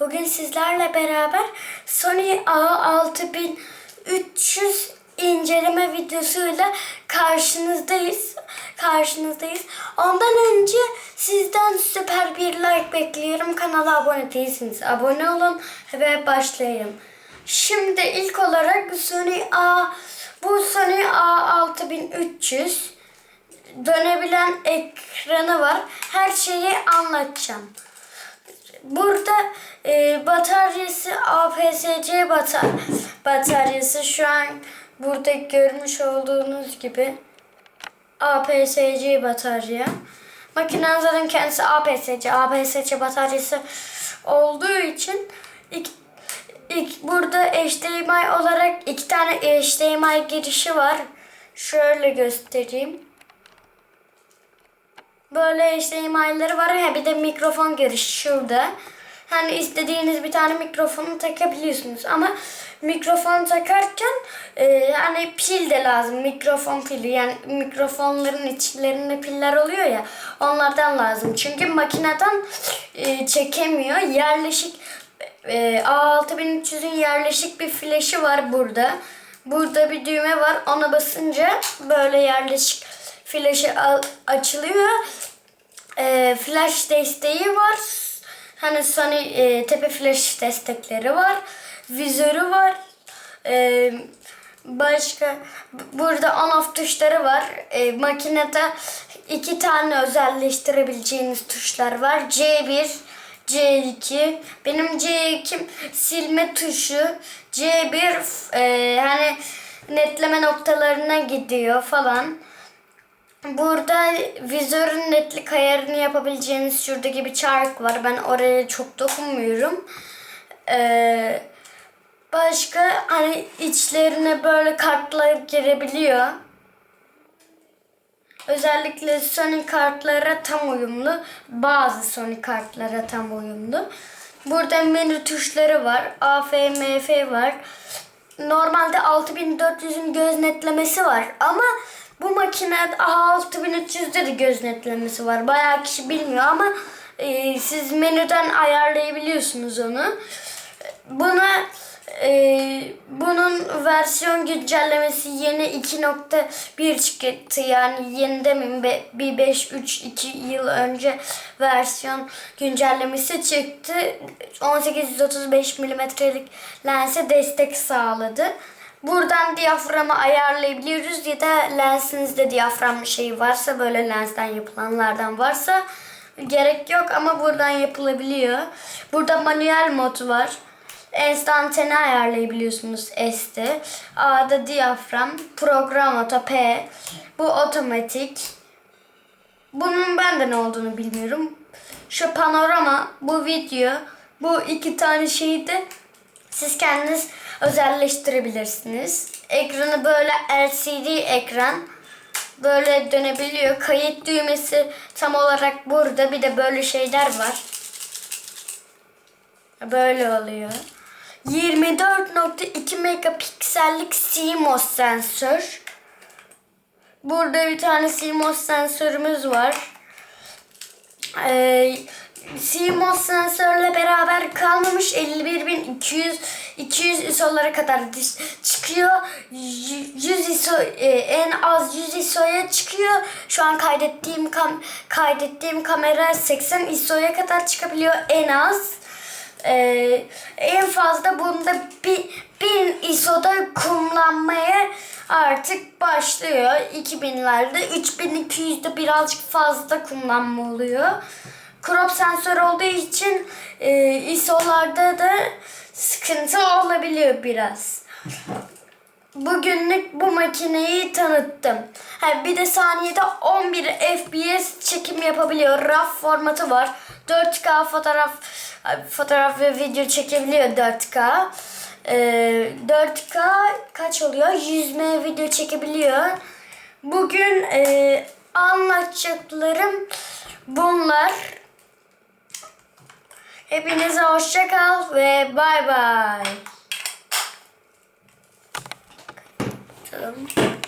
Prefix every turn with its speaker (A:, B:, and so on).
A: Bugün sizlerle beraber Sony A6300 inceleme videosuyla karşınızdayız. Karşınızdayız. Ondan önce sizden süper bir like bekliyorum. Kanala abone değilsiniz. Abone olun ve başlayalım. Şimdi ilk olarak Sony A bu Sony A6300 dönebilen ekranı var. Her şeyi anlatacağım. Burada e, bataryası APS-C bata bataryası şu an burada görmüş olduğunuz gibi APS-C batarya. Makinenin zaten kendisi APS-C, APS-C bataryası olduğu için ilk, ilk burada HDMI olarak iki tane HDMI girişi var. Şöyle göstereyim. Böyle HDMI'leri var ya bir de mikrofon girişi şurada. Hani istediğiniz bir tane mikrofonu takabiliyorsunuz ama mikrofon takarken e, hani pil de lazım. Mikrofon pili yani mikrofonların içlerinde piller oluyor ya onlardan lazım. Çünkü makineden e, çekemiyor. Yerleşik e, A6300'ün yerleşik bir flaşı var burada. Burada bir düğme var. Ona basınca böyle yerleşik flaşı açılıyor. E, flash desteği var. Hani Sony e, tepe flash destekleri var. Vizörü var. E, başka burada on off tuşları var. E, makinede iki tane özelleştirebileceğiniz tuşlar var. C1 C2 benim C2 silme tuşu C1 e, hani netleme noktalarına gidiyor falan. Burada vizörün netlik ayarını yapabileceğiniz şuradaki bir çark var. Ben oraya çok dokunmuyorum. Ee, başka hani içlerine böyle kartlar girebiliyor. Özellikle Sony kartlara tam uyumlu. Bazı Sony kartlara tam uyumlu. Burada menü tuşları var. AF, MF var. Normalde 6400'ün göz netlemesi var ama bu makinede A6300'de de göz netlemesi var. Bayağı kişi bilmiyor ama e, siz menüden ayarlayabiliyorsunuz onu. Buna e, bunun versiyon güncellemesi yeni 2.1 çıktı. Yani yeni demeyeyim be- bir 5-3-2 yıl önce versiyon güncellemesi çıktı. 1835 milimetrelik lense destek sağladı. Buradan diyaframı ayarlayabiliyoruz ya da lensinizde diyafram şeyi varsa böyle lensten yapılanlardan varsa gerek yok ama buradan yapılabiliyor. Burada manuel mod var. Enstantane ayarlayabiliyorsunuz S'te. A'da diyafram, program oto P. Bu otomatik. Bunun bende ne olduğunu bilmiyorum. Şu panorama, bu video, bu iki tane şeyi de siz kendiniz özelleştirebilirsiniz. Ekranı böyle LCD ekran. Böyle dönebiliyor. Kayıt düğmesi tam olarak burada. Bir de böyle şeyler var. Böyle oluyor. 24.2 megapiksellik CMOS sensör. Burada bir tane CMOS sensörümüz var. Ee, CMOS sensörle beraber kalmamış 51.200 200 ISO'lara kadar çıkıyor. Y- 100 ISO e, en az 100 ISO'ya çıkıyor. Şu an kaydettiğim kam kaydettiğim kamera 80 ISO'ya kadar çıkabiliyor en az. Ee, en fazla bunda bir 1000 ISO'da kullanmaya artık başlıyor. 2000'lerde 3200'de birazcık fazla kullanma oluyor. Crop sensör olduğu için e, ISO'larda da sıkıntı olabiliyor biraz. Bugünlük bu makineyi tanıttım. Ha, bir de saniyede 11 FPS çekim yapabiliyor. RAW formatı var. 4K fotoğraf fotoğraf ve video çekebiliyor 4K. Ee, 4K kaç oluyor? 100M video çekebiliyor. Bugün e, anlatacaklarım bunlar. Hepinize hoşça kal ve bay bay. Tamam.